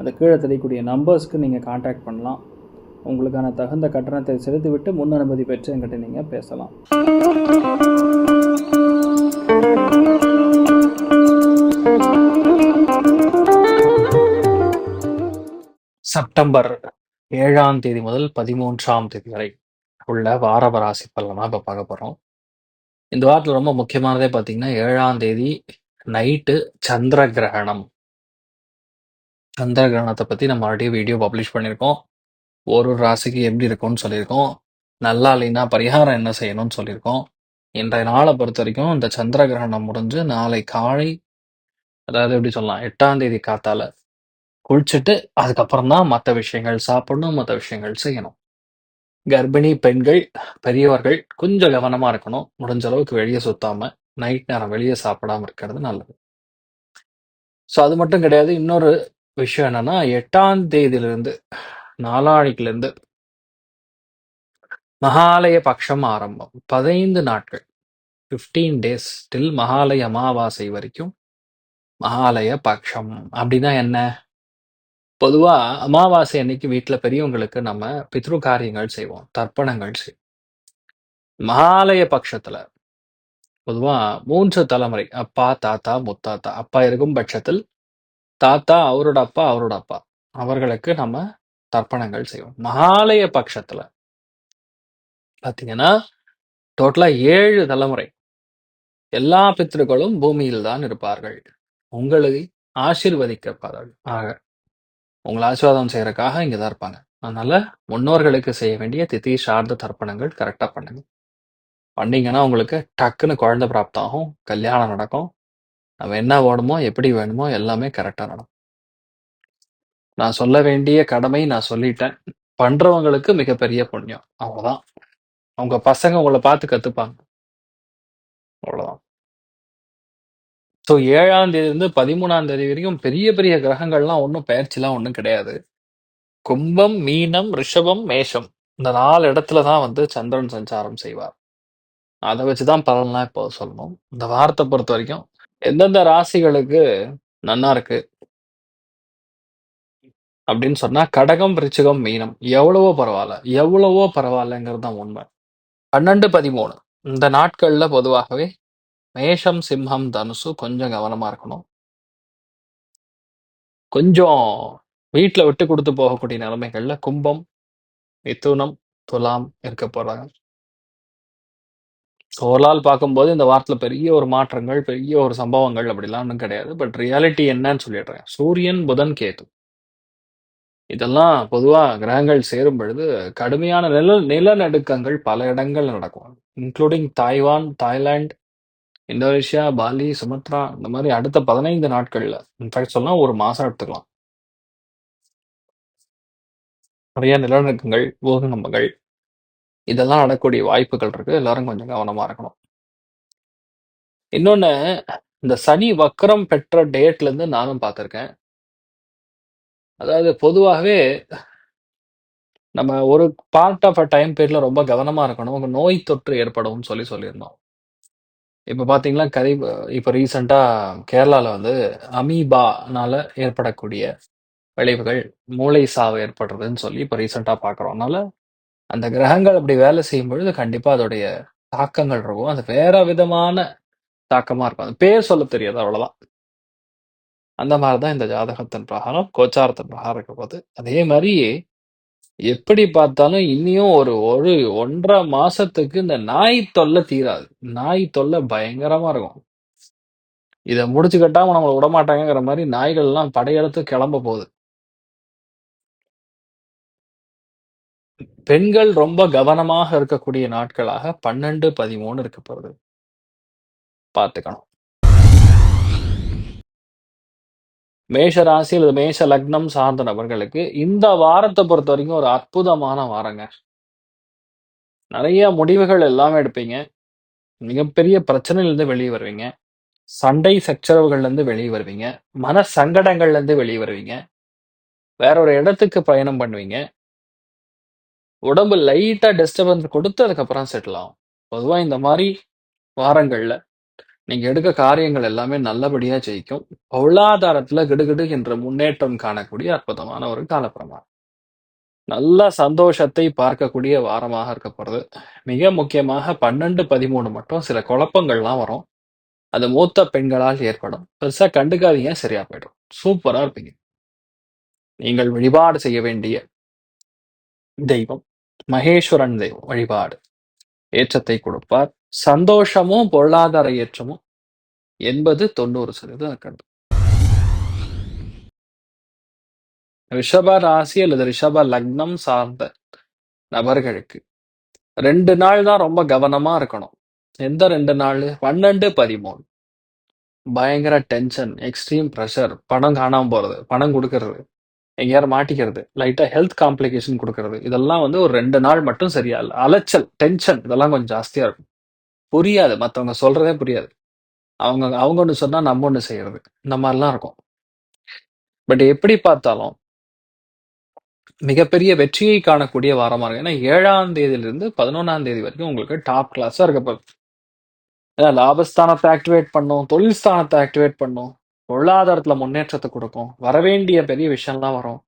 அந்த கீழே தெரியக்கூடிய நம்பர்ஸ்க்கு நீங்கள் காண்டாக்ட் பண்ணலாம். உங்களுக்கான தகுந்த கட்டணத்தை செலுத்திவிட்டு முன் அனுமதி பெற்று என்கிட்ட நீங்கள் பேசலாம். செப்டம்பர் ஏழாம் தேதி முதல் பதிமூன்றாம் தேதி வரை உள்ள வாரபராசி பலனாக இப்போ பார்க்க போகிறோம் இந்த வாரத்தில் ரொம்ப முக்கியமானதே பார்த்தீங்கன்னா ஏழாம் தேதி நைட்டு சந்திர கிரகணம். சந்திர கிரகணத்தை பற்றி நம்ம ஆல்ரெடி வீடியோ பப்ளிஷ் பண்ணியிருக்கோம். ஒரு ஒரு ராசிக்கு எப்படி இருக்கும்னு சொல்லியிருக்கோம். நல்லா இல்லைன்னா பரிகாரம் என்ன செய்யணும்னு சொல்லியிருக்கோம். இன்றைய நாளை பொறுத்த வரைக்கும் இந்த சந்திர கிரகணம் முடிஞ்சு நாளை காலை அதாவது எப்படி சொல்லலாம் எட்டாம் தேதி காத்தால குளிச்சுட்டு அதுக்கப்புறம் தான் மற்ற விஷயங்கள் சாப்பிடணும் மற்ற விஷயங்கள் செய்யணும். கர்ப்பிணி பெண்கள் பெரியவர்கள் கொஞ்சம் கவனமா இருக்கணும். முடிஞ்ச அளவுக்கு வெளியே சுத்தாம நைட் நேரம் வெளியே சாப்பிடாம இருக்கிறது நல்லது. ஸோ அது மட்டும் கிடையாது இன்னொரு விஷயம் என்னன்னா எட்டாம் தேதியிலிருந்து நாளானிக்கிலிருந்து மகாலய பட்சம் ஆரம்பம். பதினைந்து நாட்கள். ஃபிஃப்டீன் டேஸ் டில் மகாலய அமாவாசை வரைக்கும் மகாலய பட்சம் அப்படின்னா என்ன? பொதுவா அமாவாசை அன்னைக்கு வீட்டில் பெரியவங்களுக்கு நம்ம பித்ரு காரியங்கள் செய்வோம் தர்ப்பணங்கள் செய்வோம். மகாலய பட்சத்துல பொதுவா மூன்று தலைமுறை அப்பா தாத்தா முத்தாத்தா அப்பா இருக்கும் பட்சத்தில் தாத்தா அவரோட அப்பா அவரோட அப்பா. அவர்களுக்கு நம்ம தர்ப்பணங்கள் செய்வோம். மகாலய பட்சத்துல பாத்தீங்கன்னா டோட்டலா ஏழு தலைமுறை எல்லா பித்திருக்களும் பூமியில் தான் இருப்பார்கள். உங்களை ஆசீர்வதிக்கப்பார்கள். ஆக உங்களை ஆசீர்வாதம் செய்யறதுக்காக இங்க தான் இருப்பாங்க. அதனால முன்னோர்களுக்கு செய்ய வேண்டிய திதி சார்ந்த தர்ப்பணங்கள் கரெக்டா பண்ணுங்க. பண்ணீங்கன்னா உங்களுக்கு டக்குன்னு குழந்தை பிராப்தம் ஆகும் கல்யாணம் நடக்கும் நம்ம என்ன வேணுமோ எப்படி வேணுமோ எல்லாமே கரெக்டாக நடக்கும். நான் சொல்ல வேண்டிய கடமை நான் சொல்லிட்டேன். பண்றவங்களுக்கு மிகப்பெரிய புண்ணியம். அவ்வளோதான் அவங்க பசங்க உங்களை பார்த்து கத்துப்பாங்க. அவ்வளோதான் ஸோ ஏழாம் தேதி இருந்து பதிமூணாம் தேதி வரைக்கும் பெரிய பெரிய கிரகங்கள்லாம் ஒன்றும் பயிற்சிலாம் ஒன்றும் கிடையாது. கும்பம் மீனம் ரிஷபம் மேஷம். இந்த நாலு இடத்துல தான் வந்து சந்திரன் சஞ்சாரம் செய்வார். அதை வச்சுதான் பலன்லாம் இப்போ சொல்லணும். இந்த வாரத்தை பொறுத்த வரைக்கும் எந்தெந்த ராசிகளுக்கு நன்னா இருக்கு? அப்படின்னு சொன்னா கடகம் ரிச்சிகம் மீனம். எவ்வளவோ பரவாயில்ல. எவ்வளவோ பரவாயில்லங்கிறது தான் உண்மை. பன்னெண்டு பதிமூணு. இந்த நாட்கள்ல பொதுவாகவே மேஷம் சிம்ஹம் தனுசு கொஞ்சம் கவனமா இருக்கணும். கொஞ்சம் வீட்டில் விட்டு கொடுத்து போகக்கூடிய நிலைமைகள்ல கும்பம் மிதுனம் துலாம் இருக்க போறாங்க. ஓவரால் பார்க்கும்போது இந்த வாரத்தில் பெரிய ஒரு மாற்றங்கள் பெரிய ஒரு சம்பவங்கள் அப்படிலாம் ஒன்றும் கிடையாது. பட் ரியாலிட்டி என்னன்னு சொல்லிடுறேன். சூரியன் புதன் கேது. இதெல்லாம் பொதுவாக கிரகங்கள் சேரும் பொழுது கடுமையான நில நிலநடுக்கங்கள் பல இடங்கள் நடக்கும். Including Taiwan Thailand Indonesia Bali Sumatra இந்த மாதிரி அடுத்த பதினைந்து நாட்களில். இன்ஃபேக்ட் சொல்லலாம் ஒரு மாதம் எடுத்துக்கலாம். நிறைய நிலநடுக்கங்கள் பூகம்பங்கள் இதெல்லாம் நடக்கக்கூடிய வாய்ப்புகள் இருக்கு. எல்லாரும் கொஞ்சம் கவனமா இருக்கணும். இன்னொன்னு இந்த சனி வக்கரம் பெற்ற டேட்ல இருந்து நானும் பார்த்துருக்கேன். அதாவது பொதுவாகவே நம்ம ஒரு பார்ட் ஆஃப் அ டைம் பீரியட்ல ரொம்ப கவனமா இருக்கணும். உங்க நோய் தொற்று ஏற்படும்னு சொல்லி சொல்லியிருந்தோம். இப்ப பாத்தீங்கன்னா கரி இப்ப ரீசெண்டா கேரளால வந்து அமீபானால ஏற்படக்கூடிய விளைவுகள் மூளை சாவு ஏற்படுறதுன்னு சொல்லி இப்ப ரீசெண்டா பாக்குறோம் அதனால அந்த கிரகங்கள் அப்படி வேலை செய்யும் பொழுது கண்டிப்பா அதோடைய தாக்கங்கள் இருக்கும். அது வேற விதமான தாக்கமா இருக்கும். அது பேர் சொல்ல தெரியாது அவ்வளவுதான். அந்த மாதிரிதான் இந்த ஜாதகத்தின் பிரகாரம் கோச்சாரத்தின் பிரகாரம் இருக்க போது அதே மாதிரி எப்படி பார்த்தாலும் இனியும் ஒரு ஒரு ஒன்றரை மாசத்துக்கு இந்த நாய் தொல்லை தீராது. நாய் தொல்லை பயங்கரமா இருக்கும். இதை முடிச்சு கட்டாம நம்மளை விடமாட்டாங்கிற மாதிரி நாய்கள் எல்லாம் படையெடுத்து கிளம்ப போகுது. பெண்கள் ரொம்ப கவனமாக இருக்கக்கூடிய நாட்களாக பன்னெண்டு பதிமூணு இருக்க போகுது பார்த்துக்கணும் மேஷ ராசி அல்லது மேஷ லக்னம் சார்ந்த நபர்களுக்கு இந்த வாரத்தை பொறுத்த வரைக்கும் ஒரு அற்புதமான வாரங்க. நிறைய முடிவுகள் எல்லாமே எடுப்பீங்க. மிகப்பெரிய பிரச்சனையிலேருந்து வெளிய வருவீங்க. சண்டை சச்சரவுகள்லேருந்து வெளியே வருவீங்க. மன சங்கடங்கள்லேருந்து வெளிய வருவீங்க. வேற ஒரு இடத்துக்கு பயணம் பண்ணுவீங்க. உடம்பு லைட்டா டிஸ்டர்பன்ஸ் கொடுத்து அதுக்கப்புறம் செட்டில் ஆகும். பொதுவா இந்த மாதிரி வாரங்கள்ல நீங்க எடுக்க காரியங்கள் எல்லாமே நல்லபடியா ஜெயிக்கும். பொருளாதாரத்துல கிடுகிடு என்ற முன்னேற்றம் காணக்கூடிய அற்புதமான ஒரு காலப்பிரமாணம். நல்ல சந்தோஷத்தை பார்க்கக்கூடிய வாரமாக இருக்க போறது. மிக முக்கியமாக 12, 13 மட்டும் சில குழப்பங்கள்லாம் வரும். அது மூத்த பெண்களால் ஏற்படும். பெருசா கண்டுக்காதீங்க சரியா போயிடும். சூப்பரா இருப்பீங்க. நீங்கள் வழிபாடு செய்ய வேண்டிய தெய்வம் மகேஸ்வரன் தெய்வம் வழிபாடு. ஏற்றத்தை கொடுப்பார். சந்தோஷமும், பொருளாதார ஏற்றமும் எண்பது தொண்ணூறு சதவீதம் கண்டு ரிஷப ராசி அல்லது ரிஷப லக்னம் சார்ந்த நபர்களுக்கு ரெண்டு நாள் தான் ரொம்ப கவனமா இருக்கணும். எந்த ரெண்டு நாள்? பன்னெண்டு பதிமூணு. பயங்கர டென்ஷன், எக்ஸ்ட்ரீம் பிரஷர், பணம் காணாமல் போறது, பணம் கொடுக்கறது. எங்கேயாரும் மாட்டிக்கிறது, லைட்டா ஹெல்த் காம்ப்ளிகேஷன் கொடுக்கறது இதெல்லாம் வந்து ஒரு ரெண்டு நாள் மட்டும் சரியா இல்லை அலைச்சல், டென்ஷன் இதெல்லாம் கொஞ்சம் ஜாஸ்தியா இருக்கும். புரியாது. மற்றவங்க சொல்றதே புரியாது. அவங்க அவங்க ஒன்று சொன்னா நம்ம ஒன்று செய்யறது. இந்த மாதிரிலாம் இருக்கும். பட் எப்படி பார்த்தாலும் மிகப்பெரிய வெற்றியை காணக்கூடிய வாரமாக இருக்கும் ஏன்னா ஏழாம் தேதியிலிருந்து 11ஆம் தேதி வரைக்கும் உங்களுக்கு டாப் கிளாஸாக இருக்க போகுது. ஏன்னா லாபஸ்தானத்தை ஆக்டிவேட் பண்ணும், தொழில் ஸ்தானத்தை ஆக்டிவேட் பண்ணும், பொருளாதாரத்துல முன்னேற்றத்தை கொடுக்கும் வரவேண்டிய பெரிய விஷயம்லாம் வரும்.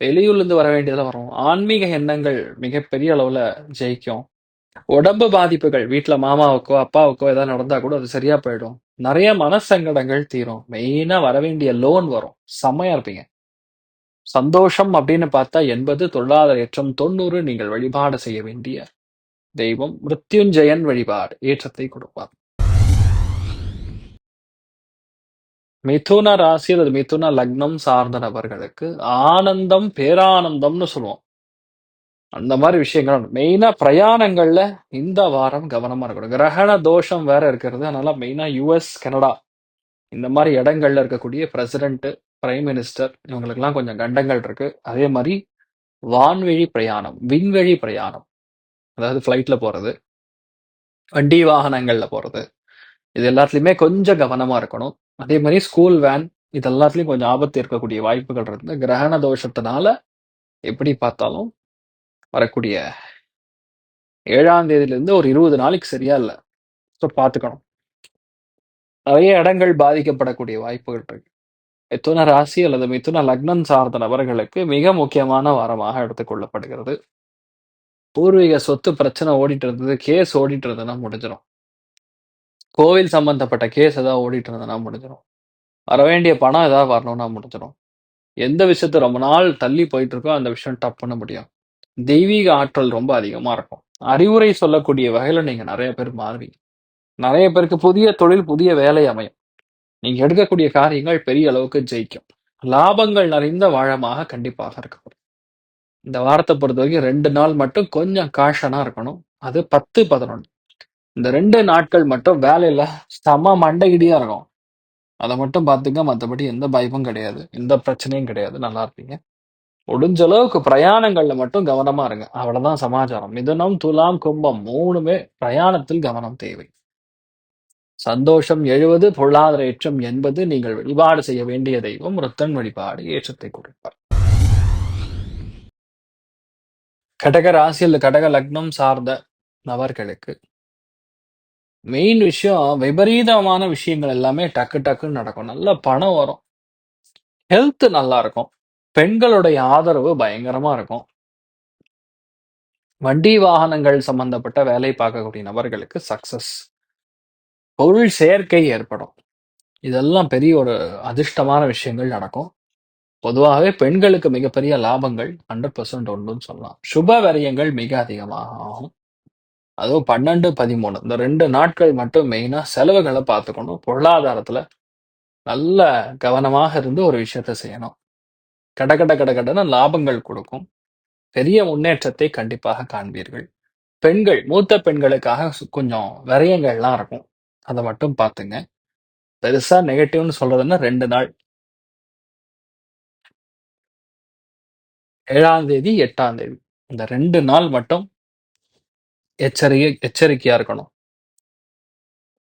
வெளியூர்லேருந்து வர வேண்டியதெல்லாம் வரும். ஆன்மீக எண்ணங்கள் மிகப்பெரிய அளவுல ஜெயிக்கும். உடம்பு பாதிப்புகள் வீட்டுல மாமாவுக்கோ, அப்பாவுக்கோ ஏதாவது நடந்தா கூட அது சரியா போயிடும். நிறைய மனசங்கடங்கள் தீரும். மெயினா வரவேண்டிய லோன் வரும். செம்மையா இருப்பீங்க. சந்தோஷம் அப்படின்னு பார்த்தா 80, பொருளாதார ஏற்றம் 90 நீங்கள் வழிபாடு செய்ய வேண்டிய தெய்வம் மிருத்யுஞ்சயன் வழிபாடு ஏற்றத்தை கொடுப்பார். மிதுன ராசி அல்லது மிதுன லக்னம் சார்ந்த நபர்களுக்கு ஆனந்தம், பேரானந்தம்னு சொல்லுவோம். அந்த மாதிரி விஷயங்கள் மெயினா பிரயாணங்கள்ல இந்த வாரம் கவனமா இருக்கணும். கிரகண தோஷம் வேற இருக்கிறது. அதனால மெயினா யுஎஸ், கனடா இந்த மாதிரி இடங்கள்ல இருக்கக்கூடிய பிரசிடென்ட், பிரைம் மினிஸ்டர் இவங்களுக்கெல்லாம் கொஞ்சம் கண்டங்கள் இருக்கு. அதே மாதிரி வான்வழி பிரயாணம், விண்வெளி பிரயாணம் அதாவது ஃப்ளைட்ல போறது, வண்டி வாகனங்கள்ல போறது, இது எல்லாத்துலயுமே கொஞ்சம் கவனமா இருக்கணும். அதே மாதிரி ஸ்கூல் வேன் இது எல்லாத்துலயும் கொஞ்சம் ஆபத்து இருக்கக்கூடிய வாய்ப்புகள் இருந்து கிரகண தோஷத்தினால எப்படி பார்த்தாலும் வரக்கூடிய ஏழாம் தேதியிலிருந்து ஒரு 20 நாளைக்கு சரியா இல்ல. ஸோ பார்த்துக்கணும். நிறைய இடங்கள் பாதிக்கப்படக்கூடிய வாய்ப்புகள் இருக்கு. மிதுன ராசி அல்லது மிதுன லக்னம் சார்ந்த நபர்களுக்கு மிக முக்கியமான வாரமாக எடுத்துக்கொள்ளப்படுகிறது பூர்வீக சொத்து பிரச்சனை ஓடிட்டு இருந்தது, கேஸ் ஓடிட்டு இருந்ததுன்னா முடிஞ்சிடும் கோவில் சம்பந்தப்பட்ட கேஸ் ஏதாவது ஓடிட்டு இருந்ததுன்னா முடிஞ்சிரும். வரவேண்டிய பணம் ஏதாவது வரணும்னா முடிஞ்சிடும் எந்த விஷயத்த ரொம்ப நாள் தள்ளி போயிட்டு இருக்கோ அந்த விஷயம் டப் பண்ண முடியும். தெய்வீக ஆற்றல் ரொம்ப அதிகமா இருக்கும். அறிவுரை சொல்லக்கூடிய வகையில நீங்க நிறைய பேர் மாறுவீங்க. நிறைய பேருக்கு புதிய தொழில், புதிய வேலை அமையும். நீங்க எடுக்கக்கூடிய காரியங்கள் பெரிய அளவுக்கு ஜெயிக்கும். லாபங்கள் நிறைந்த வாழமாக கண்டிப்பாக இருக்கக்கூடும் இந்த வாரத்தை பொறுத்த வரைக்கும் ரெண்டு நாள் மட்டும் கொஞ்சம் காஷனா இருக்கணும். அது 10, 11 இந்த ரெண்டு நாட்கள் மட்டும் வேலையில செம மண்டையிடியா இருக்கும். அத மட்டும் பார்த்துங்க. மற்றபடி எந்த பயமும் கிடையாது. எந்த பிரச்சனையும் கிடையாது. நல்லா இருப்பீங்க. முடிஞ்ச அளவுக்கு பிரயாணங்கள்ல மட்டும் கவனமா இருங்க. அவ்வளவுதான் சமாச்சாரம். மிதுனம், துலாம், கும்பம் மூணுமே பிரயாணத்தில் கவனம் தேவை. சந்தோஷம் 70, பொருளாதார ஏற்றம் 80 நீங்கள் வழிபாடு செய்ய வேண்டிய தெய்வம் ருத்தன் வழிபாடு ஏற்றத்தை கொடுப்பார். கடக ராசியில் கடக லக்னம் சார்ந்த நபர்களுக்கு மெயின் விஷயம் விபரீதமான விஷயங்கள் எல்லாமே டக்கு டக்குன்னு நடக்கும். நல்ல பணம் வரும். ஹெல்த் நல்லா இருக்கும். பெண்களுடைய ஆதரவு பயங்கரமா இருக்கும். வண்டி வாகனங்கள் சம்பந்தப்பட்ட வேலை பார்க்கக்கூடிய நபர்களுக்கு சக்சஸ். பொருள் சேர்க்கை ஏற்படும். இதெல்லாம் பெரிய ஒரு அதிர்ஷ்டமான விஷயங்கள் நடக்கும். பொதுவாகவே பெண்களுக்கு மிகப்பெரிய லாபங்கள் 100% உண்டுன்னு சொல்லலாம். சுப விரயங்கள் மிக அதிகமாக ஆகும். அதுவும் 12, 13 இந்த ரெண்டு நாட்கள் மட்டும் மெயினா செலவுகளை பார்த்துக்கணும். பொருளாதாரத்துல நல்ல கவனமாக இருந்து ஒரு விஷயத்த செய்யணும். கட கட கட கடன்னு லாபங்கள் கொடுக்கும். பெரிய முன்னேற்றத்தை கண்டிப்பாக காண்பீர்கள். பெண்கள், மூத்த பெண்களுக்காக கொஞ்சம் விரயங்கள்லாம் இருக்கும். அதை மட்டும் பார்த்துங்க. பெருசா நெகட்டிவ்னு சொல்றதுன்னா ரெண்டு நாள். ஏழாம் தேதி எட்டாம் தேதி இந்த ரெண்டு நாள் மட்டும் எச்சரிக்கை எச்சரிக்கையா இருக்கணும்.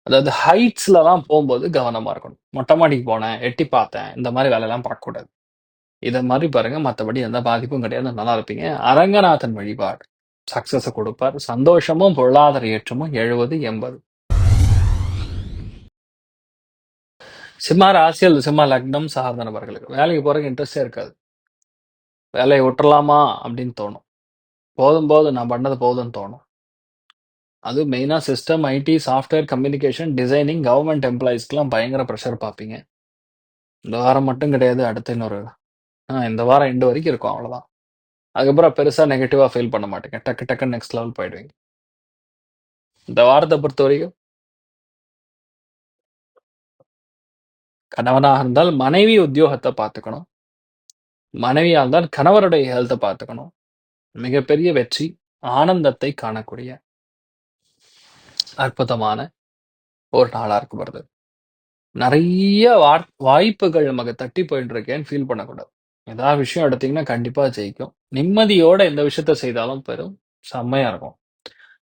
அதாவது ஹைட்ஸ்லலாம் போகும்போது கவனமா இருக்கணும். மொட்டை மாடிக்கு போனேன் எட்டி பார்த்தேன் இந்த மாதிரி வேலையெல்லாம் பார்க்கக்கூடாது. இதை மாதிரி பாருங்க மற்றபடி எந்த பாதிப்பும் கிடையாது. நல்லா இருப்பீங்க. அரங்கநாதன் வழிபாடு. சக்சஸை கொடுப்பார். சந்தோஷமும் பொருளாதார ஏற்றமும் எழுபது எண்பது. சிம்ம ராசி அல்லது சிம்ம லக்னம் சார்ந்த நபர்களுக்கு. வேலைக்கு போறதுக்கு இன்ட்ரெஸ்டே இருக்காது. வேலையை விட்டுறலாமா அப்படின்னு தோணும். போதும் போதும் நான் பண்ணது போதும்னு தோணும். அது மெயினாக system IT software communication designing government எம்ப்ளாயீஸ்க்கெலாம் பயங்கர ப்ரெஷர் பார்ப்பீங்க. இந்த வாரம் மட்டும் கிடையாது அடுத்த இன்னொரு ஆ இந்த வாரம் எண்டு வரைக்கும் இருக்கும் அவ்வளோதான் அதுக்கப்புறம் பெருசாக நெகட்டிவாக ஃபீல் பண்ண மாட்டேங்க. டக்கு டக்குன்னு நெக்ஸ்ட் லெவல் போயிடுவீங்க. இந்த வாரத்தை பொறுத்த வரைக்கும் கணவனாக இருந்தால் மனைவி உத்தியோகத்தை பார்த்துக்கணும். மனைவியாக இருந்தால் கணவருடைய ஹெல்த்தை பார்த்துக்கணும். மிகப்பெரிய வெற்றி ஆனந்தத்தை காணக்கூடிய அற்புதமான ஒரு நாளாக இருக்கு வருது நிறைய வாய்ப்புகள் நமக்கு தட்டி போயிட்டு இருக்கேன்னு ஃபீல் பண்ணக்கூடாது. ஏதாவது விஷயம் எடுத்தீங்கன்னா கண்டிப்பா ஜெயிக்கும். நிம்மதியோட எந்த விஷயத்த செய்தாலும் பெரும் செம்மையா இருக்கும்.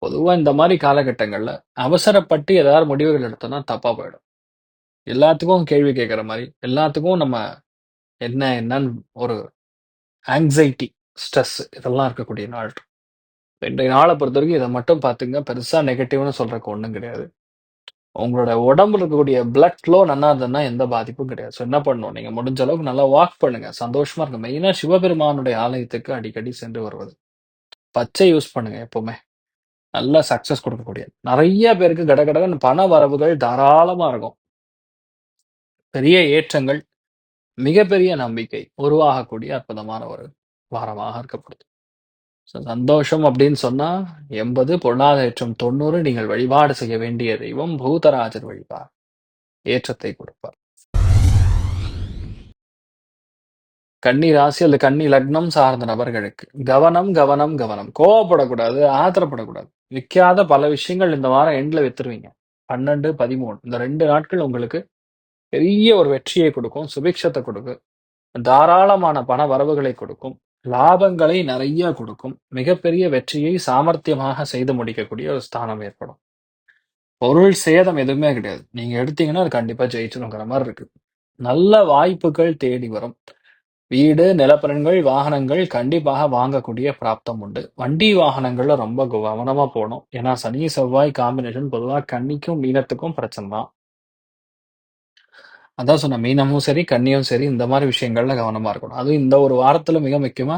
பொதுவா இந்த மாதிரி காலகட்டங்கள்ல அவசரப்பட்டு ஏதாவது முடிவுகள் எடுத்தோம்னா தப்பா போயிடும். எல்லாத்துக்கும் கேள்வி கேட்குற மாதிரி எல்லாத்துக்கும் நம்ம என்ன என்னன்னு ஒரு ஆங்ஸைட்டி ஸ்ட்ரெஸ் இதெல்லாம் இருக்கக்கூடிய நாள் இன்றைய நாளை பொறுத்த வரைக்கும் இதை மட்டும் பார்த்துங்க பெருசாக நெகட்டிவ்னு சொல்கிறக்கு ஒன்றும் கிடையாது. உங்களோட உடம்புல இருக்கக்கூடிய பிளட் ஃப்ளோ நல்லா இருந்ததுன்னா எந்த பாதிப்பும் கிடையாது. ஸோ என்ன பண்ணணும்? நீங்கள் முடிஞ்ச அளவுக்கு நல்லா வாக் பண்ணுங்க. சந்தோஷமா இருக்கும் மெயினாக சிவபெருமானுடைய ஆலயத்துக்கு அடிக்கடி சென்று வருவது. பச்சை யூஸ் பண்ணுங்க எப்பவுமே. நல்ல சக்ஸஸ் கொடுக்கக்கூடிய. நிறைய பேருக்கு கடகடன்னு பண வரவுகள் தாராளமாக இருக்கும். பெரிய ஏற்றங்கள் மிகப்பெரிய நம்பிக்கை உருவாகக்கூடிய அற்புதமான ஒரு வாரமாக இருக்கப்படுது ஸோ சந்தோஷம் அப்படின்னு சொன்னா எண்பது பொருளாதாரம் தொண்ணூறு நீங்கள் வழிபாடு செய்ய வேண்டிய தெய்வம் பூதராஜர் வழிபாடு. ஏற்றத்தை கொடுப்பார். கன்னி ராசி அல்லது கன்னி லக்னம் சார்ந்த நபர்களுக்கு கவனம் கவனம் கவனம். கோவப்படக்கூடாது ஆத்திரப்படக்கூடாது. விற்காத பல விஷயங்கள் இந்த வாரம் எண்ட்ல வித்துருவீங்க. பன்னெண்டு பதிமூணு. இந்த ரெண்டு நாட்கள் உங்களுக்கு பெரிய ஒரு வெற்றியை கொடுக்கும் சுபிக்ஷத்தை கொடுக்கும். தாராளமான பண வரவுகளை கொடுக்கும். லாபங்களை நிறைய கொடுக்கும். மிகப்பெரிய வெற்றியை சாமர்த்தியமாக செய்து முடிக்கக்கூடிய ஒரு ஸ்தானம் ஏற்படும். பொருள் சேதம் எதுவுமே கிடையாது. நீங்க எடுத்தீங்கன்னா அது கண்டிப்பா ஜெயிச்சிருங்கிற மாதிரி இருக்கு. நல்ல வாய்ப்புகள் தேடி வரும். வீடு நிலப்பரன்கள் வாகனங்கள் கண்டிப்பாக வாங்கக்கூடிய பிராப்தம் உண்டு. வண்டி வாகனங்கள்ல ரொம்ப கவனமா போகணும். ஏன்னா சனி செவ்வாய் காம்பினேஷன் பொதுவாக கண்ணிக்கும் மீனத்துக்கும் பிரச்சனை தான். அதான் சொன்ன மீனமும் சரி கன்னியும் சரி இந்த மாதிரி விஷயங்கள்ல கவனமா இருக்கணும். அதுவும் இந்த ஒரு வாரத்துல மிக முக்கியமா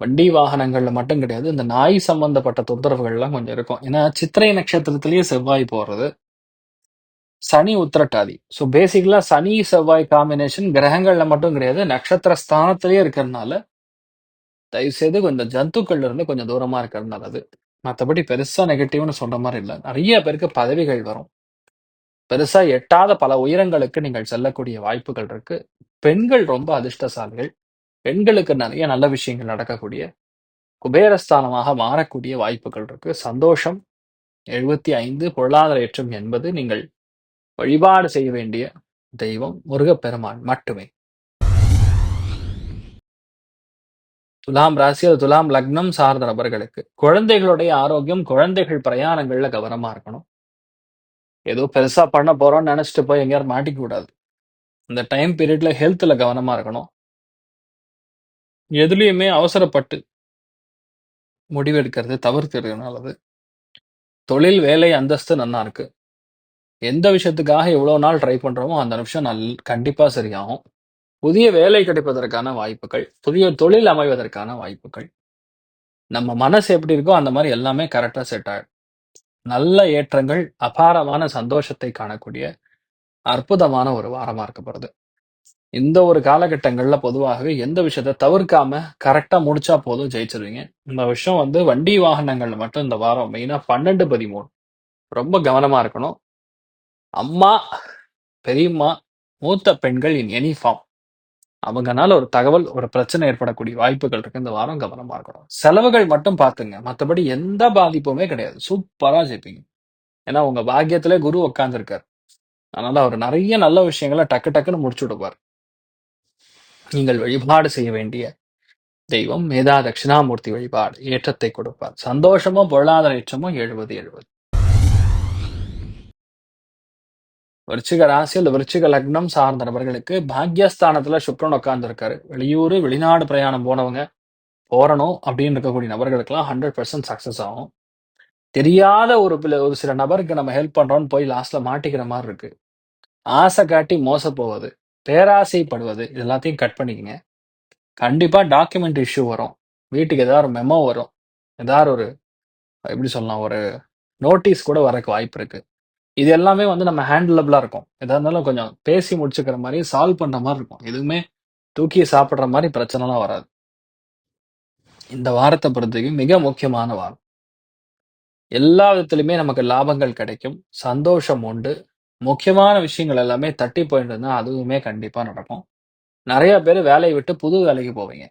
வண்டி வாகனங்கள்ல மட்டும் கிடையாது இந்த நாய் சம்பந்தப்பட்ட தொந்தரவுகள்லாம் கொஞ்சம் இருக்கும். ஏன்னா சித்திரை நட்சத்திரத்திலேயே செவ்வாய் போறது சனி உத்திரட்டாதி. ஸோ பேசிக்கலா சனி செவ்வாய் காம்பினேஷன் கிரகங்கள்ல மட்டும் கிடையாது நட்சத்திர ஸ்தானத்திலேயே இருக்கிறதுனால தயவு செய்து கொஞ்சம் ஜந்துக்கள்ல இருந்து கொஞ்சம் தூரமா இருக்கிறது நல்லது மற்றபடி பெருசா நெகட்டிவ்னு சொல்ற மாதிரி இல்லை. நிறைய பேருக்கு பதவிகள் வரும். பெருசா எட்டாத பல உயரங்களுக்கு நீங்கள் செல்லக்கூடிய வாய்ப்புகள் இருக்கு. பெண்கள் ரொம்ப அதிர்ஷ்டசாலிகள். பெண்களுக்கு நிறைய நல்ல விஷயங்கள் நடக்கக்கூடிய குபேரஸ்தானமாக மாறக்கூடிய வாய்ப்புகள் இருக்கு. சந்தோஷம் எழுபத்தி ஐந்து பொருளாதார ஏற்றம் என்பது நீங்கள் வழிபாடு செய்ய வேண்டிய தெய்வம் முருகப்பெருமான் மட்டுமே. துலாம் ராசி அது துலாம் லக்னம் சார்ந்த நபர்களுக்கு குழந்தைகளுடைய ஆரோக்கியம் குழந்தைகள் பிரயாணங்கள்ல கவனமா இருக்கணும். ஏதோ பெருசா பண்ண போறோம்னு நினைச்சிட்டு போய் எங்கேயாவது மாட்டிக்க கூடாது. இந்த டைம் பீரியட்ல ஹெல்த்ல கவனமா இருக்கணும். எதுலேயுமே அவசரப்பட்டு முடிவெடுக்கிறது தவிர்க்கிறது நல்லது. தொழில் வேலை அந்தஸ்து நல்லா இருக்கு. எந்த விஷயத்துக்காக எவ்வளோ நாள் ட்ரை பண்றோமோ அந்த நிமிஷம் நல் கண்டிப்பா சரியாகும். புதிய வேலை கிடைப்பதற்கான வாய்ப்புகள் புதிய தொழில் அமைவதற்கான வாய்ப்புகள். நம்ம மனசு எப்படி இருக்கோ அந்த மாதிரி எல்லாமே கரெக்டாக செட் ஆகிடும் நல்ல ஏற்றங்கள் அபாரமான சந்தோஷத்தை காணக்கூடிய அற்புதமான ஒரு வாரமா இருக்கப்படுது இந்த ஒரு காலகட்டங்கள்ல பொதுவாகவே எந்த விஷயத்த தவிர்க்காம கரெக்டா முடிச்சா போதும் ஜெயிச்சிருவீங்க. இந்த விஷயம் வந்து வண்டி வாகனங்கள் மட்டும் இந்த வாரம் மெயினா பன்னெண்டு பதிமூணு. ரொம்ப கவனமா இருக்கணும். அம்மா பெரியம்மா மூத்த பெண்கள் இன் எனி ஃபார்ம் அவங்கனால ஒரு தகவல் ஒரு பிரச்சனை ஏற்படக்கூடிய வாய்ப்புகள் இருக்கு. இந்த வாரம் கவனமா இருக்கணும். செலவுகள் மட்டும் பார்த்துங்க. மற்றபடி எந்த பாதிப்புமே கிடையாது. சூப்பரா ஜெயிப்பீங்க. ஏன்னா உங்க பாக்கியத்திலே குரு உட்கார்ந்துருக்காரு. அதனால அவர் நிறைய நல்ல விஷயங்களை டக்கு டக்குன்னு முடிச்சு விடுவார். நீங்கள் வழிபாடு செய்ய வேண்டிய தெய்வம் மேதா தட்சிணாமூர்த்தி வழிபாடு. ஏற்றத்தை கொடுப்பார். சந்தோஷமோ பொருளாதார ஏற்றமோ எழுபது எழுபது. விருச்சிக ராசி அல்லது விருச்சிக லக்னம் சார்ந்த நபர்களுக்கு பாக்யஸ்தானத்துல சுக்கரன் உட்காந்துருக்காரு வெளியூர் வெளிநாடு பிரயாணம் போனவங்க போறணும் அப்படின்னு இருக்கக்கூடிய நபர்களுக்கெல்லாம் ஹண்ட்ரட் பர்சன்ட் சக்சஸ் ஆகும். தெரியாத ஒரு ஒரு சில நபருக்கு நம்ம ஹெல்ப் பண்றோம்னு போய் லாஸ்ட்ல மாட்டிக்கிற மாதிரி இருக்கு. ஆசை காட்டி மோசப்போவது போவது பேராசைப்படுவது இது எல்லாத்தையும் கட் பண்ணிக்கங்க. கண்டிப்பா டாக்குமெண்ட் இஷ்யூ வரும். வீட்டுக்கு ஏதாவது ஒரு மெமோ வரும். ஏதாவது ஒரு எப்படி சொல்லலாம் ஒரு நோட்டீஸ் கூட வரக்கு வாய்ப்பு இருக்கு. இது எல்லாமே வந்து நம்ம ஹேண்டிலபிளாக இருக்கும். எதாக இருந்தாலும் கொஞ்சம் பேசி முடிச்சுக்கிற மாதிரி சால்வ் பண்ணுற மாதிரி இருக்கும். எதுவுமே தூக்கி சாப்பிட்ற மாதிரி பிரச்சனைலாம் வராது. இந்த வாரத்தை பொறுத்தவரைக்கும் மிக முக்கியமான வாரம். எல்லா விதத்துலையுமே நமக்கு லாபங்கள் கிடைக்கும். சந்தோஷம் உண்டு. முக்கியமான விஷயங்கள் எல்லாமே தட்டி போயிட்டு இருந்தால் அதுவுமே கண்டிப்பாக நடக்கும். நிறைய பேர் வேலையை விட்டு புது வேலைக்கு போவீங்க.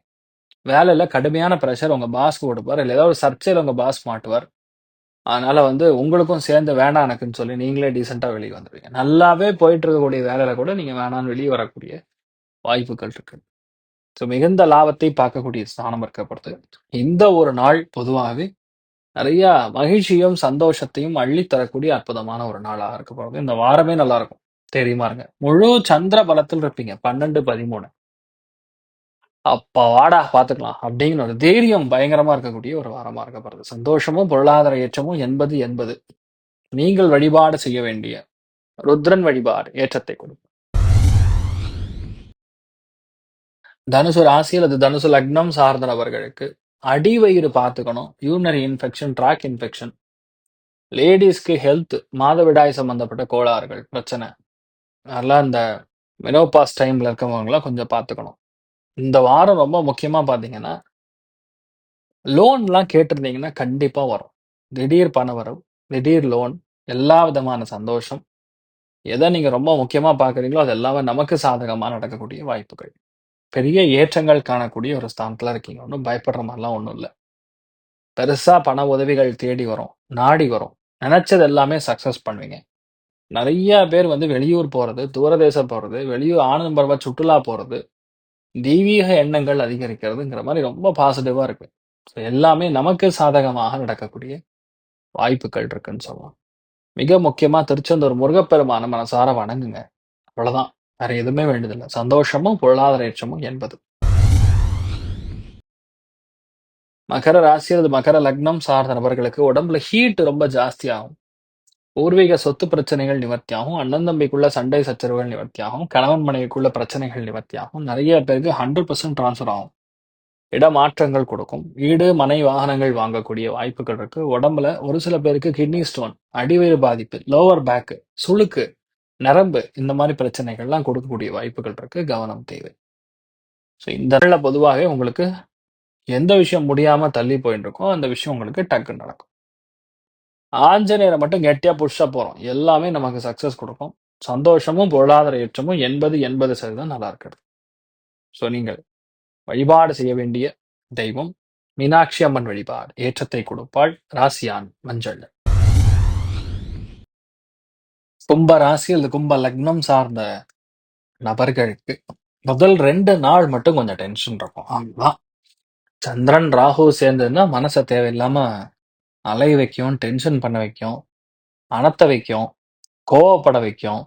வேலையில் கடுமையான ப்ரெஷர் உங்கள் பாஸ்க்கு கொடுப்பார். இல்லை ஏதாவது ஒரு சர்ச்சையில் உங்கள் பாஸ் மாட்டுவார். அதனால வந்து உங்களுக்கும் சேர்ந்து வேண்டாம் எனக்குன்னு சொல்லி நீங்களே டீசெண்டாக வெளியே வந்துடுவீங்க நல்லாவே போயிட்டு இருக்கக்கூடிய வேலையில கூட நீங்க வேணாம்னு வெளியே வரக்கூடிய வாய்ப்புகள் இருக்கு. ஸோ மிகுந்த லாபத்தை பார்க்கக்கூடிய ஸ்தானம் இருக்கப்படுது இந்த ஒரு நாள் பொதுவாகவே நிறைய மகிழ்ச்சியும் சந்தோஷத்தையும் அள்ளித்தரக்கூடிய அற்புதமான ஒரு நாளாக இருக்க போகிறது இந்த வாரமே நல்லா இருக்கும். தெரியுமா இருங்க. முழு சந்திர பலத்தில் இருப்பீங்க. பன்னெண்டு பதிமூணு. அப்பா வாடா பாத்துக்கலாம். அப்படிங்கிற ஒரு தைரியம் பயங்கரமா இருக்கக்கூடிய ஒரு வாரமா இருக்கப்படுறது சந்தோஷமும் பொருளாதார ஏற்றமும் எண்பது எண்பது நீங்கள் வழிபாடு செய்ய வேண்டிய ருத்ரன் வழிபாடு ஏற்றத்தை கொடுக்கும். தனுசு ராசி அல்லது தனுசு லக்னம் சார்ந்த நபர்களுக்கு அடி வயிறு பார்த்துக்கணும் யூனரி இன்ஃபெக்ஷன் ட்ராக் இன்ஃபெக்ஷன் லேடிஸ்க்கு ஹெல்த் மாதவிடாய் சம்பந்தப்பட்ட கோளாறுகள் பிரச்சனை. அதெல்லாம் இந்த மெனோபாஸ் டைம்ல இருக்கவங்களாம் கொஞ்சம் பார்த்துக்கணும். இந்த வாரம் ரொம்ப முக்கியமா பாத்தீங்கன்னா லோன்லாம் கேட்டிருந்தீங்கன்னா கண்டிப்பா வரும். திடீர் பண வரும் திடீர் லோன் எல்லா விதமான சந்தோஷம். எதை நீங்க ரொம்ப முக்கியமா பாக்குறீங்களோ அது எல்லாமே நமக்கு சாதகமா நடக்கக்கூடிய வாய்ப்புகள். பெரிய ஏற்றங்கள் காணக்கூடிய ஒரு ஸ்தானத்துல இருக்கீங்க. ஒன்றும் பயப்படுற மாதிரிலாம் ஒன்றும் இல்லை. பெருசா பண உதவிகள் தேடி வரும் நாடி வரும். நினைச்சது எல்லாமே சக்சஸ் பண்ணுவீங்க. நிறைய பேர் வந்து வெளியூர் போறது தூரதேசம் போறது வெளியூர் ஆனந்தபரமா சுற்றுலா போறது தெய்வீக எண்ணங்கள் அதிகரிக்கிறதுங்கிற மாதிரி ரொம்ப பாசிட்டிவாக இருக்கு. ஸோ எல்லாமே நமக்கு சாதகமாக நடக்கக்கூடிய வாய்ப்புகள் இருக்குன்னு சொல்லலாம். மிக முக்கியமா திருச்செந்தூர் முருகப்பெருமான மனசார வணங்குங்க. அவ்வளவுதான். வேற எதுவுமே வேண்டியதில்லை. சந்தோஷமும் பொருளாதார ஏற்றமும் என்பது. மகர ராசி அல்லது மகர லக்னம் சார்ந்த நபர்களுக்கு உடம்புல ஹீட் ரொம்ப ஜாஸ்தியாகும். பூர்வீக சொத்து பிரச்சனைகள் நிவர்த்தியாகும் அண்ணன் தம்பிக்குள்ள சண்டை சச்சரவுகள் நிவர்த்தியாகும் கணவன் மனைவிக்குள்ள பிரச்சனைகள் நிவர்த்தியாகும். நிறைய பேருக்கு ஹண்ட்ரட் பர்சன்ட் டிரான்ஸ்ஃபர் ஆகும். இடமாற்றங்கள் கொடுக்கும். வீடு மனை வாகனங்கள் வாங்கக்கூடிய வாய்ப்புகள் இருக்கு. உடம்புல ஒரு சில பேருக்கு கிட்னி ஸ்டோன் அடிவயிறு பாதிப்பு லோவர் பேக்கு சுளுக்கு நரம்பு இந்த மாதிரி பிரச்சனைகள்லாம் கொடுக்கக்கூடிய வாய்ப்புகள் இருக்கு. கவனம் தேவை. ஸோ இந்த பொதுவாகவே உங்களுக்கு எந்த விஷயம் முடியாம தள்ளி போயிட்டு இருக்கோ அந்த விஷயம் உங்களுக்கு டக்குன்னு நடக்கும். ஆஞ்சநேயரை மட்டும் கெட்டியா புஷ்ஷா போறோம். எல்லாமே நமக்கு சக்சஸ் கொடுக்கும். சந்தோஷமும் பொருளாதார ஏற்றமும் எண்பது எண்பது சதவீதம் நல்லா இருக்கிறது. ஸோ நீங்கள் வழிபாடு செய்ய வேண்டிய தெய்வம் மீனாட்சி அம்மன் வழிபாடு ஏற்றத்தை கொடுப்பாள் ராசியான் மஞ்சள். கும்ப ராசி அல்லது கும்ப லக்னம் சார்ந்த நபர்களுக்கு முதல் ரெண்டு நாள் மட்டும் கொஞ்சம் டென்ஷன் இருக்கும். அவ்வளவுதான் சந்திரன் ராகு சேர்ந்ததுன்னா மனசை தேவையில்லாம அலைய வைக்கும் டென்ஷன் பண்ண வைக்கும் அனத்த வைக்கும் கோவப்பட வைக்கும்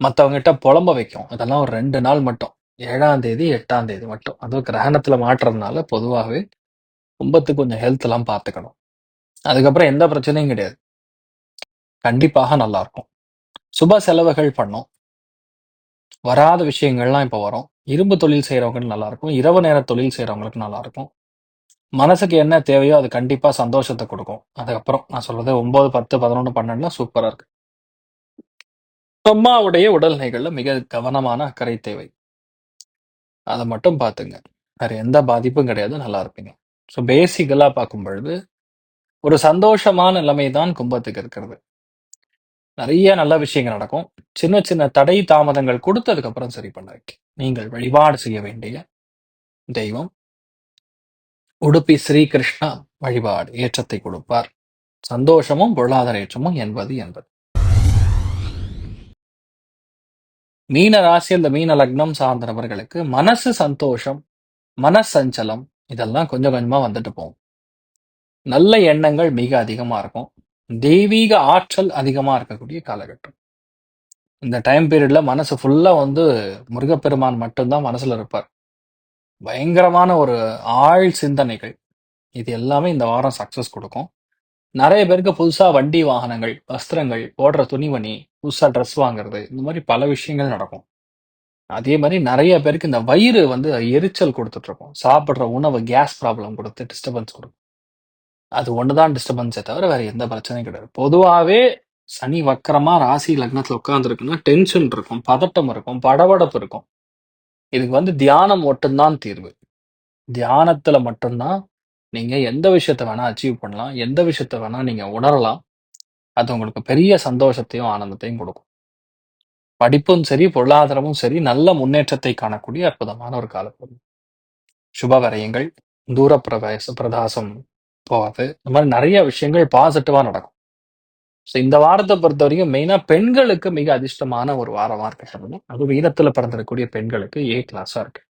மற்றவங்ககிட்ட புலம்ப வைக்கும். இதெல்லாம் ஒரு ரெண்டு நாள் மட்டும். ஏழாம் தேதி எட்டாம் தேதி மட்டும். அதுவும் கிரகணத்துல மாற்றுறதுனால பொதுவாகவே கும்பத்துக்கு கொஞ்சம் ஹெல்த்லாம் பார்த்துக்கணும். அதுக்கப்புறம் எந்த பிரச்சனையும் கிடையாது. கண்டிப்பாக நல்லா இருக்கும் சுப செலவுகள் பண்ணும். வராத விஷயங்கள்லாம் இப்போ வரும். இரும்பு தொழில் செய்யறவங்களுக்கு நல்லா இருக்கும் இரவு நேர தொழில் செய்கிறவங்களுக்கு நல்லா இருக்கும் மனசுக்கு என்ன தேவையோ அது கண்டிப்பா சந்தோஷத்தை கொடுக்கும். அதுக்கப்புறம் நான் சொல்றது ஒன்பது பத்து பதினொன்று பன்னெண்டுல சூப்பரா இருக்கு. அம்மாவுடைய உடல்நிலைகள்ல மிக கவனமான அக்கறை தேவை. அதை மட்டும் பார்த்துங்க வேற எந்த பாதிப்பும் கிடையாது. நல்லா இருப்பீங்க. ஸோ பேசிக்கலா பார்க்கும் பொழுது ஒரு சந்தோஷமான நிலைமை தான் கும்பத்துக்கு இருக்கிறது. நிறைய நல்ல விஷயங்கள் நடக்கும். சின்ன சின்ன தடை தாமதங்கள் கொடுத்ததுக்கு அப்புறம் சரி பண்ண நீங்கள் வழிபாடு செய்ய வேண்டிய தெய்வம் உடுப்பி ஸ்ரீகிருஷ்ணா வழிபாடு ஏற்றத்தை கொடுப்பார். சந்தோஷமும் பொருளாதார ஏற்றமும் என்பது என்பது. மீன ராசி அந்த மீன லக்னம் சார்ந்த நபர்களுக்கு மனசு சந்தோஷம் மனசஞ்சலம் இதெல்லாம் கொஞ்சம் கொஞ்சமா வந்துட்டு போகும். நல்ல எண்ணங்கள் மிக அதிகமா இருக்கும். தெய்வீக ஆற்றல் அதிகமா இருக்கக்கூடிய காலகட்டம். இந்த டைம் பீரியட்ல மனசு ஃபுல்லா வந்து முருகப்பெருமான் மட்டும்தான் மனசுல இருப்பார். பயங்கரமான ஒரு ஆழ் சிந்தனைகள். இது எல்லாமே இந்த வாரம் சக்ஸஸ் கொடுக்கும். நிறைய பேருக்கு புதுசாக வண்டி வாகனங்கள் வஸ்திரங்கள் போடுற துணிமணி புதுசாக ட்ரெஸ் வாங்குறது இந்த மாதிரி பல விஷயங்கள் நடக்கும். அதே மாதிரி நிறைய பேருக்கு இந்த வயிறு வந்து எரிச்சல் கொடுத்துட்டு இருக்கும். சாப்பிடுற உணவு கேஸ் ப்ராப்ளம் கொடுத்து டிஸ்டர்பன்ஸ் கொடுக்கும். அது ஒன்று தான் டிஸ்டர்பன்ஸே தவிர வேறு எந்த பிரச்சனையும் கிடையாது. பொதுவாகவே சனி வக்கரமாக ராசி லக்னத்தில் உட்காந்துருக்குன்னா டென்ஷன் இருக்கும் பதட்டம் இருக்கும் படபடப்பு இருக்கும். இதுக்கு வந்து தியானம் மட்டும்தான் தீர்வு. தியானத்துல மட்டும்தான் நீங்க எந்த விஷயத்த வேணா அச்சீவ் பண்ணலாம் எந்த விஷயத்த வேணா நீங்க உணரலாம். அது உங்களுக்கு பெரிய சந்தோஷத்தையும் ஆனந்தத்தையும் கொடுக்கும். படிப்பும் சரி பொருளாதாரமும் சரி நல்ல முன்னேற்றத்தை காணக்கூடிய அற்புதமான ஒரு காலப்பகுதி சுப வரையங்கள் தூர பிரவேச பிரதாசம் போவது இந்த மாதிரி நிறைய விஷயங்கள் பாசிட்டிவா நடக்கும். ஸோ இந்த வாரத்தை பொறுத்த வரைக்கும் மெயினா பெண்களுக்கு மிக அதிர்ஷ்டமான ஒரு வாரமா இருக்கு அது வீரத்துல பிறந்திருக்கக்கூடிய பெண்களுக்கு ஏ கிளாஸா இருக்கு.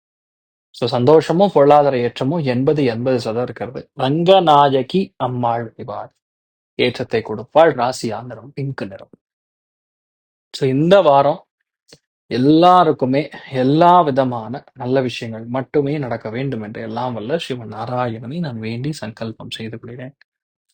ஸோ சந்தோஷமும் பொருளாதார ஏற்றமும் எண்பது எண்பது சதம் இருக்கிறது. ரங்கநாயகி அம்மாள் வழிபாடு ஏற்றத்தை கொடுப்பாள் ராசியா நிறம் பிங்க் நிறம். ஸோ இந்த வாரம் எல்லாருக்குமே எல்லா விதமான நல்ல விஷயங்கள் மட்டுமே நடக்க வேண்டும் என்று எல்லாம் வல்ல ஸ்ரீமன் நாராயணனை நான் வேண்டி சங்கல்பம் செய்து கொள்கிறேன்.